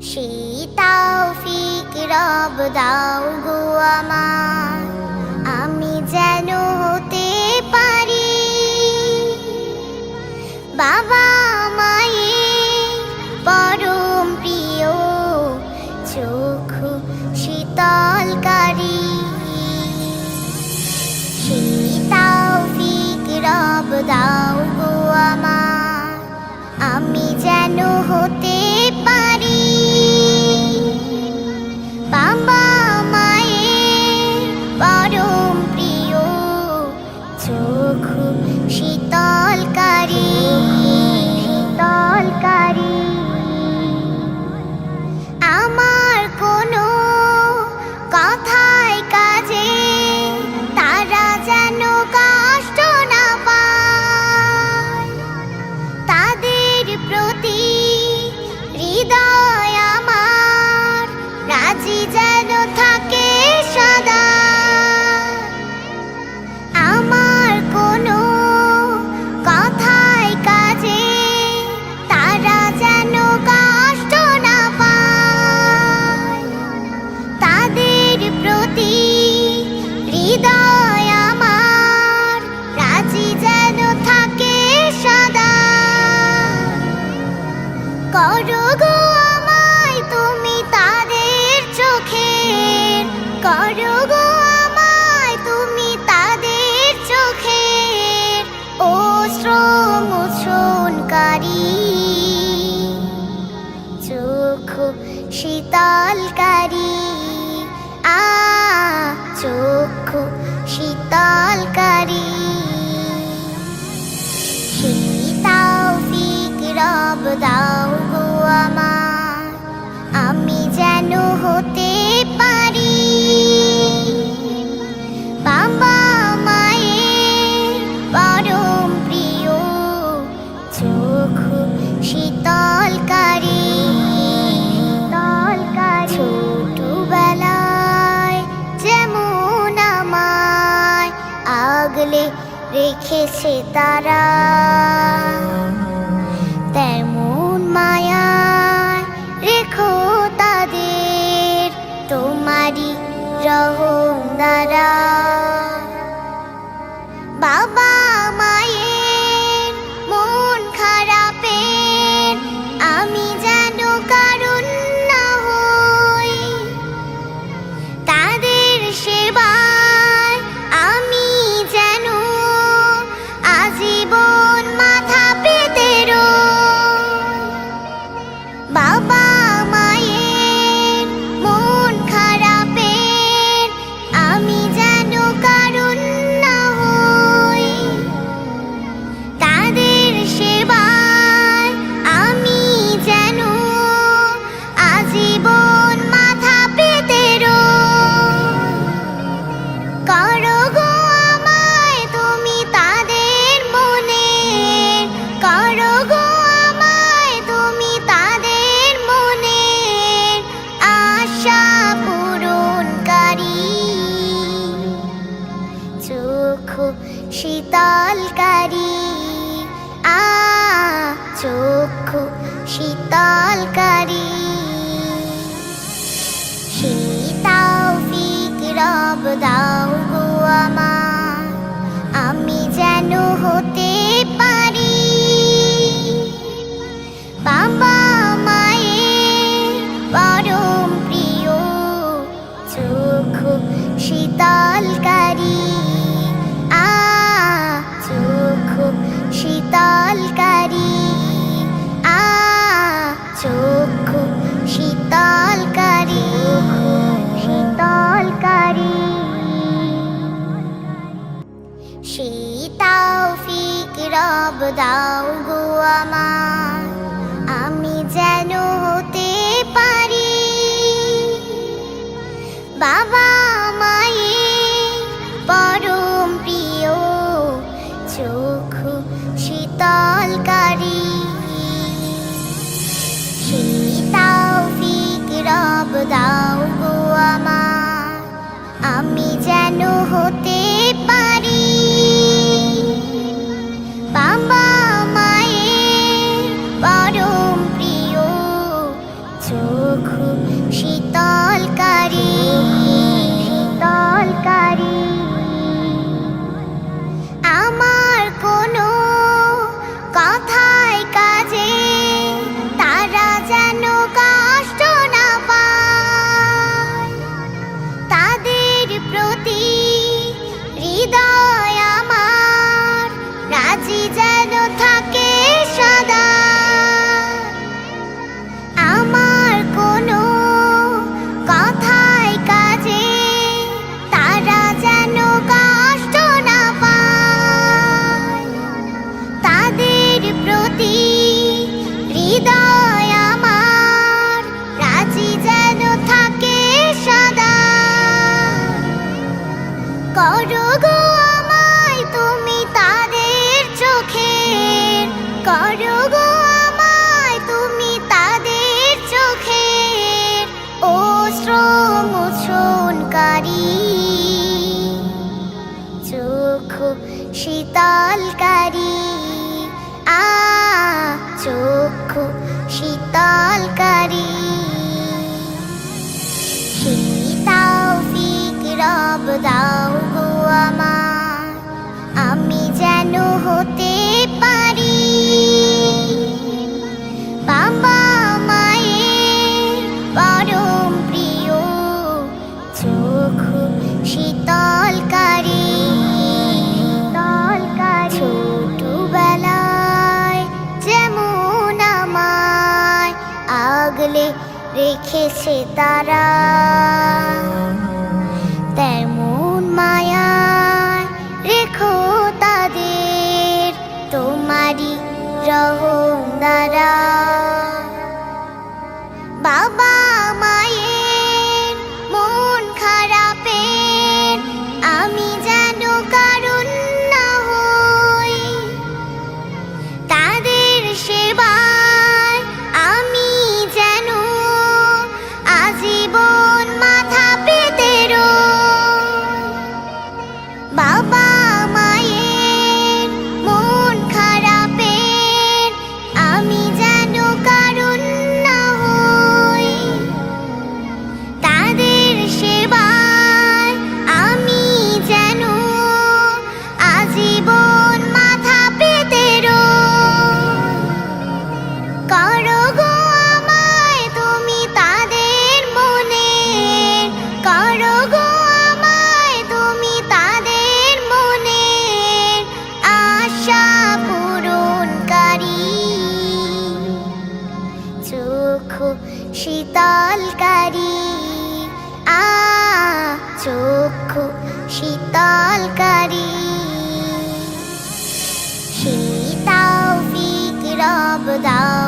সেই তাও ফিক রব দাও গো আমার। সেতারা। তলকারী সেই তাও ফিক রব দাও। রব দাও গো আমার আমি যেন হতে পারি। বাবা সেই তৌফিক রব দাও। রেখেছে তারা। তেমন মায়া রব দাও